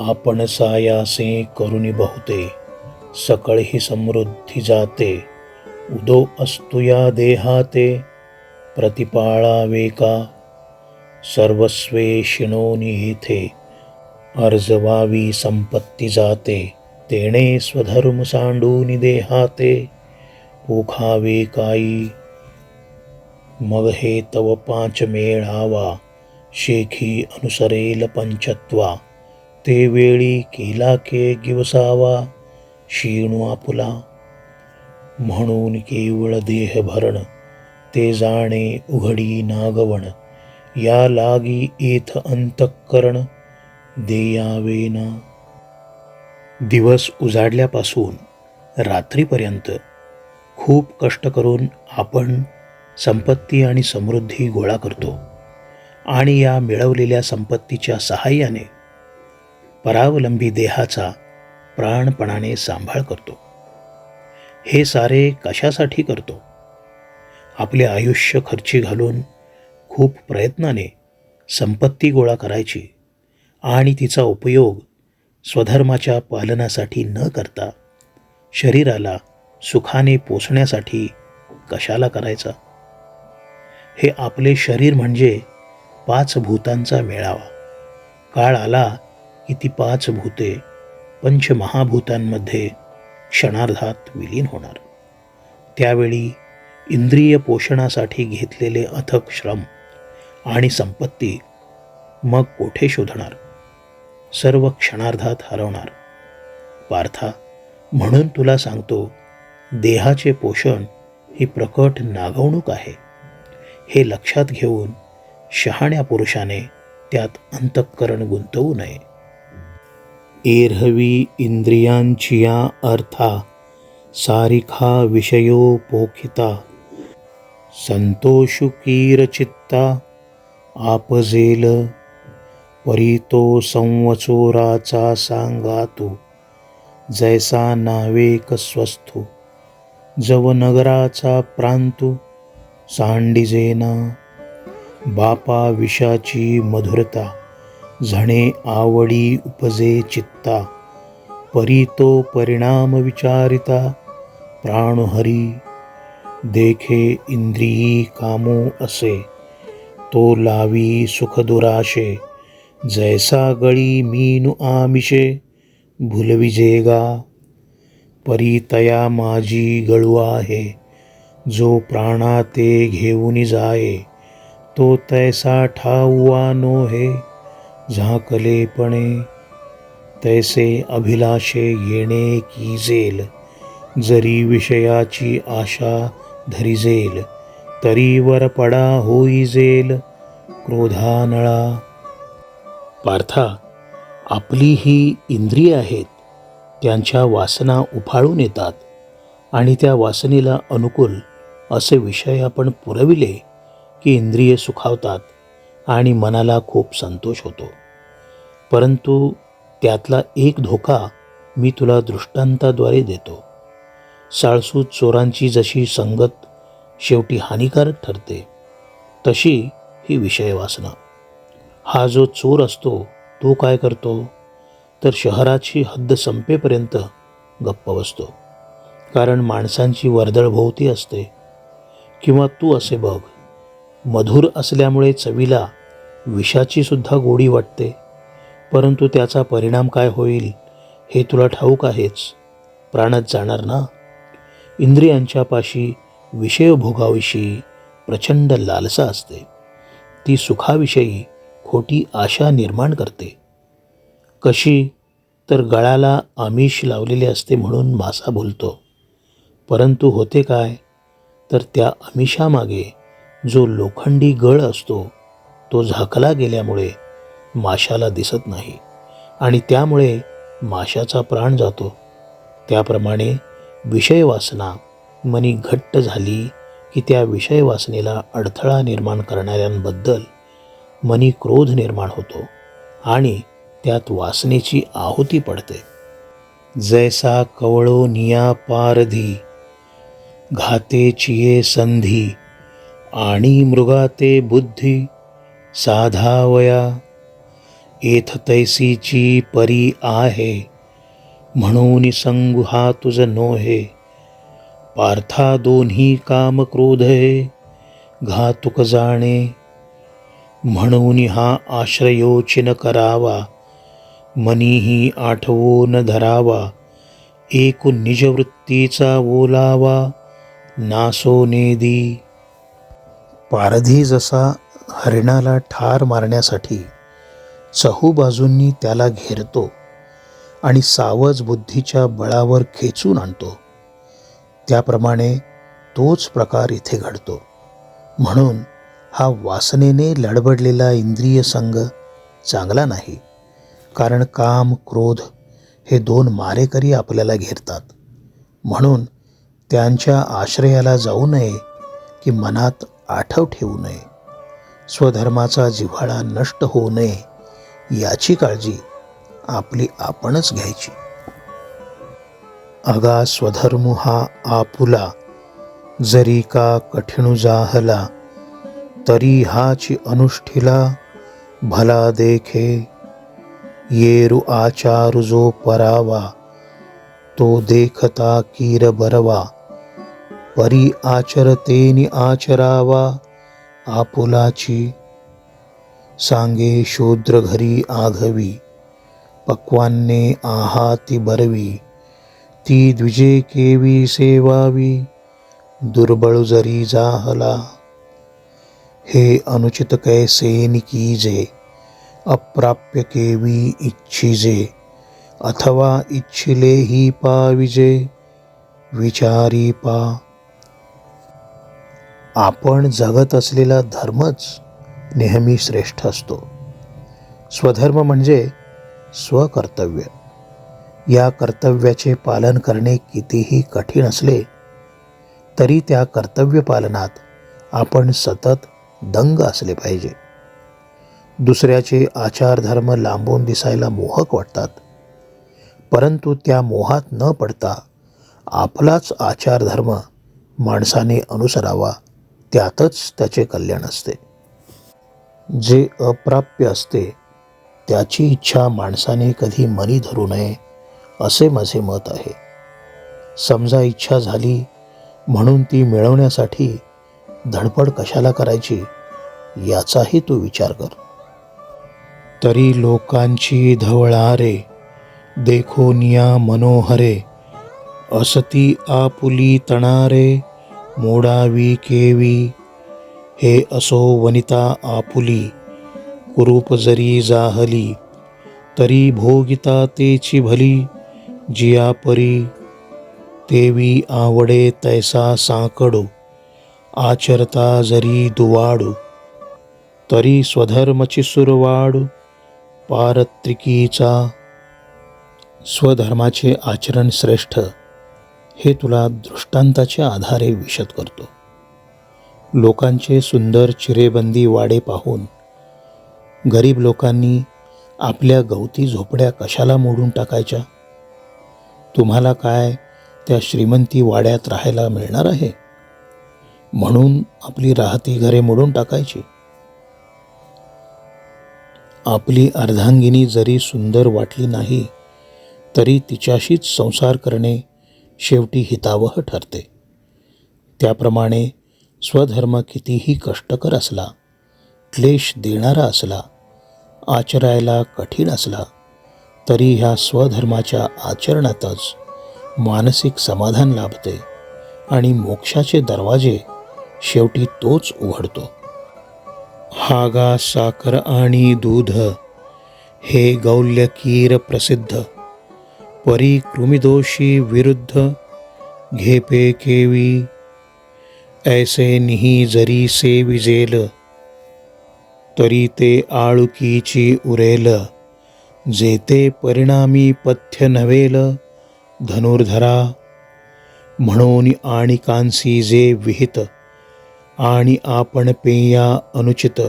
आपण सायासे करुणी बहुते सकळही समृद्धी जाते उदो असतो या देहाते प्रतिपाळावे का सर्वस्वे शिणोनी येथे अर्जवावी संपत्ती जाते तेणे स्वधर्म सांडून देहाते पोखावे काई मग हे तव पाच मेळावा शेखी अनुसरेल पंचत्वा ते वेळी केला के गिवसावा शिणू आपुला. म्हणून केवळ देह भरण ते जाणे उघडी नागवण. या लागी येथ अंतःकरण देयावेना. दिवस उजाडल्यापासून रात्रीपर्यंत खूप कष्ट करून आपण संपत्ती आणि समृद्धी गोळा करतो. आणि या मिळवलेल्या संपत्तीच्या सहाय्याने परावलंबी देहाचा प्राणपणाने सांभाळ करतो. हे सारे कशासाठी करतो? आपले आयुष्य खर्ची घालून खूप प्रयत्नाने संपत्ती गोळा करायची आणि तिचा उपयोग स्वधर्माच्या पालनासाठी न करता शरीराला सुखाने पोचण्यासाठी कशाला करायचा? हे आपले शरीर म्हणजे पाच भूतांचा मेळावा. काळ आला की ती पाच भूते पंचमहाभूतांमध्ये क्षणार्धात विलीन होणार. त्यावेळी इंद्रिय पोषणासाठी घेतलेले अथक श्रम आणि संपत्ती मग कोठे शोधणार? सर्व क्षणार्धात हरवणार. पार्था म्हणून तुला सांगतो देहाचे पोषण ही प्रकट नागवणूक आहे. हे लक्षात घेऊन शहाण्या पुरुषाने त्यात अंतःकरण गुंतवू नये. एरहवी इंद्रियांचिया अर्था सारिखा विषयोपोखिता संतोषुकीरचित्ता आपजेल परितो संवचोराचा सांगातो जैसा नावेक स्वस्थो जव नगराचा प्रांतू सांडिजेना बापा विषाची मधुरता। झणे आवडी उपजे चित्ता परितो परिणाम विचारिता प्राणहरी देखे इंद्रियी कामो असे तो लावी सुखदुराशे जैसा गळी मीनु आमिषे भुलविजेगा परितया माझी गळू आहे जो प्राणा ते घेऊन जाये तो तैसा ठाऊवा नो हे झाकलेपणे तैसे अभिलाषे येणे कीजेल जरी विषयाची आशा धरिजेल तरी वर पडा होईजेल क्रोधानळा. पार्था आपली ही इंद्रिय आहेत त्यांच्या वासना उफाळून येतात आणि त्या वासनेला अनुकूल असे विषय आपण पुरविले की इंद्रिये सुखावतात आणि मनाला खूप संतोष होतो. परंतु त्यातला एक धोका मी तुला दृष्टांताद्वारे देतो. साळसूत चोरांची जशी संगत शेवटी हानिकारक ठरते तशी ही विषय वासना. हा जो चोर असतो तो काय करतो? तर शहराची हद्द संपेपर्यंत गप्प बसतो. कारण माणसांची वर्दळभोवती असते. किंवा तू असे बघ मधुर असल्यामुळे चवीला विषाची सुद्धा गोडी वाटते. परंतु त्याचा परिणाम काय होईल हे तुला ठाऊक आहेच. प्राणच जाणार ना? इंद्रियांच्या पाशी विषयभोगाविषयी प्रचंड लालसा असते. ती सुखाविषयी खोटी आशा निर्माण करते. कशी? तर गळाला आमिष लावलेले असते म्हणून मासा बोलतो. परंतु होते काय? तर त्या आमिषामागे जो लोखंडी गळ असतो तो झाकला गेल्यामुळे माशाला दिसत नाही. आणि त्यामुळे माशाचा प्राण जातो. त्याप्रमाणे विषयवासना मनी घट्ट झाली की त्या विषयवासनेला अडथळा निर्माण करणाऱ्यांबद्दल मनी क्रोध निर्माण होतो आणि त्यात वासनेची आहुती पडते. जैसा कवळो निया पारधी घाते चिये संधी आणि मृगाते बुद्धी साधावया एथ तैसीची परी आहे म्हणून संगु हा तुझ नोहे. पार्था दोन्ही काम क्रोध हे घातुक जाणे. म्हणून हा आश्रयोचिन करावा मनीही आठवो न धरावा एकू निजवृत्तीचा ओलावा नासो नेदी पारधी जसा हरिणाला ठार मारण्यासाठी चहूबाजूंनी त्याला घेरतो आणि सावज बुद्धीच्या बळावर खेचून आणतो. त्याप्रमाणे तोच प्रकार इथे घडतो. म्हणून हा वासनेने लडबडलेला इंद्रिय संघ चांगला नाही कारण काम क्रोध हे दोन मारेकरी आपल्याला घेरतात. म्हणून त्यांच्या आश्रयाला जाऊ नये की मनात आठव ठेवू नये. स्वधर्माचा जिव्हाळा नष्ट होऊ नये. याची काळजी आपली आपणच घ्यायची. अगा स्वधर्म हा आपुला जरी का कठीणू जाहला तरी हाची अनुष्ठिला भला देखे. येरु आचारु जो परावा तो देखता कीर बरवा. परी आचरतेनी आचरावा आपुलाची सांगे शूद्र घरी आघवी पक्वान्ने आहाती बरवी ती द्विजे केवी सेवावी दुर्बळ जरी जाहला. हे अनुचित कैसे जे अप्राप्य केवी इच्छिजे अथवा इच्छिले ही पाविजे विचारी पा. आपण जगत असलेला धर्मच नेहमी श्रेष्ठ असतो. स्वधर्म म्हणजे स्वकर्तव्य. या कर्तव्याचे पालन करणे कितीही कठीण असले तरी त्या कर्तव्य पालनात आपण सतत दंग असले पाहिजे. दुसऱ्याचे आचारधर्म लांबून दिसायला मोहक वाटतात. परंतु त्या मोहात न पडता आपलाच आचारधर्म माणसाने अनुसरावा त्यातच त्याचे कल्याण असते. जे अप्राप्य असते त्याची इच्छा माणसाने कधी मनी धरू नये असे माझे मत आहे. समजा इच्छा झाली म्हणून ती मिळवण्यासाठी धडपड कशाला करायची याचाही तू विचार कर. तरी लोकांची धवळारे देखोनिया मनोहरे असती आपुली तणारे मोडावी केवी हे असो वनिता आपुली कुरूप जरी जाहली तरी भोगिता तेची भली जिया परी तेवी आवडे तैसा साकडो आचरता जरी दुवाडू तरी स्वधर्मची सुरवाडू पारत्रिकीचा स्वधर्माचे आचरण श्रेष्ठ हे तुला दृष्टांताच्या आधारे विशद करतो. लोकांचे सुंदर चिरेबंदी वाडे पाहून गरीब लोकांनी आपल्या गवती झोपड्या कशाला मोडून टाकायच्या? तुम्हाला काय त्या श्रीमंती वाड्यात राहायला मिळणार आहे? म्हणून आपली राहती घरे मोडून टाकायची. आपली अर्धांगिनी जरी सुंदर वाटली नाही तरी तिच्याशीच संसार करणे शेवटी हितावह ठरते. त्याप्रमाणे स्वधर्म कितीही कष्टकर असला क्लेश देणारा असला आचरायला कठीण असला तरी ह्या स्वधर्माच्या आचरणातच मानसिक समाधान लाभते आणि मोक्षाचे दरवाजे शेवटी तोच उघडतो. हागा साखर आणि दूध हे गौल्यकीर प्रसिद्ध परी कृमिदोषी विरुद्ध घेपे केवी ऐसे निही जरी से विजेल तरी ते आळुकीची उरेल जेते परिणामी पथ्य नवेल धनुर्धरा म्हणून आणि कांसी जे विहित आणि आपण पेया अनुचित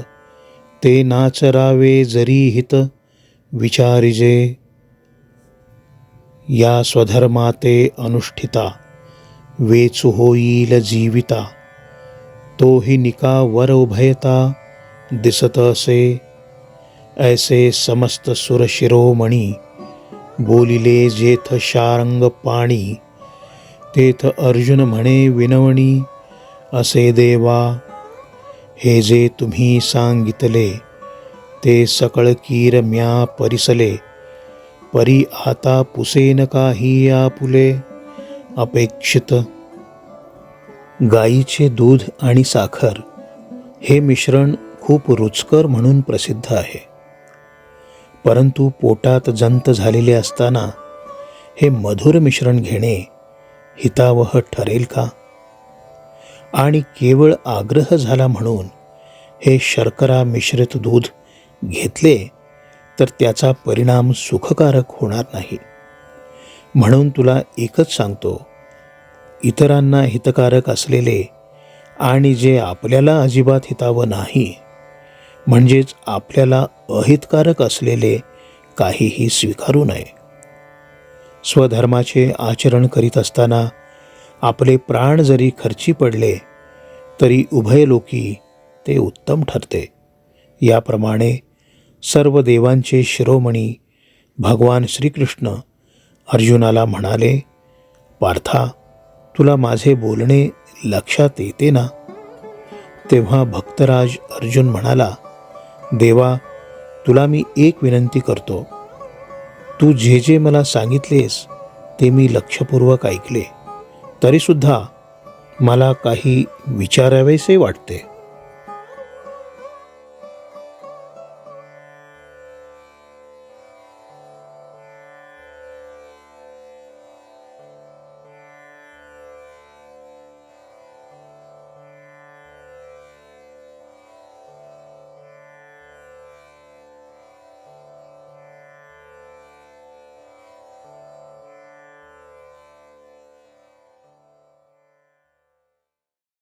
ते नाचरावे जरी हित विचारिजे या स्वधर्माते अनुष्ठिता वेचु होईल जीविता. तोही निका वर उभयता दिसत असे. ऐसे समस्त सुरशिरोमणी बोलिले जेथ शारंग पाणी. तेथ अर्जुन म्हणे विनवणी असे देवा हे जे तुम्ही सांगितले ते सकळ कीर म्या परिसले. परी आता पुसेन काही आपुले अपेक्षित गाईचे दूध आणि साखर हे मिश्रण खूप रुचकर म्हणून प्रसिद्ध आहे. परंतु पोटात जंत झालेले असताना हे मधुर मिश्रण घेणे हितावह ठरेल का? आणि केवळ आग्रह झाला म्हणून हे शर्करा मिश्रित दूध घेतले तर त्याचा परिणाम सुखकारक होणार नाही. म्हणून तुला एकच सांगतो इतरांना हितकारक असलेले आणि जे आपल्याला अजिबात हितावं नाही म्हणजेच आपल्याला अहितकारक असलेले काहीही स्वीकारू नये. स्वधर्माचे आचरण करीत असताना आपले प्राण जरी खर्ची पडले तरी उभयलोकी ते उत्तम ठरते. याप्रमाणे सर्व देवांचे शिरोमणी भगवान श्रीकृष्ण अर्जुनाला म्हणाले पार्था तुला माझे बोलणे लक्षात येते ना? तेव्हा भक्तराज अर्जुन म्हणाला देवा तुला मी एक विनंती करतो. तू जे जे मला सांगितलेस ते मी लक्षपूर्वक ऐकले. तरीसुद्धा मला काही विचारावेसे वाटते.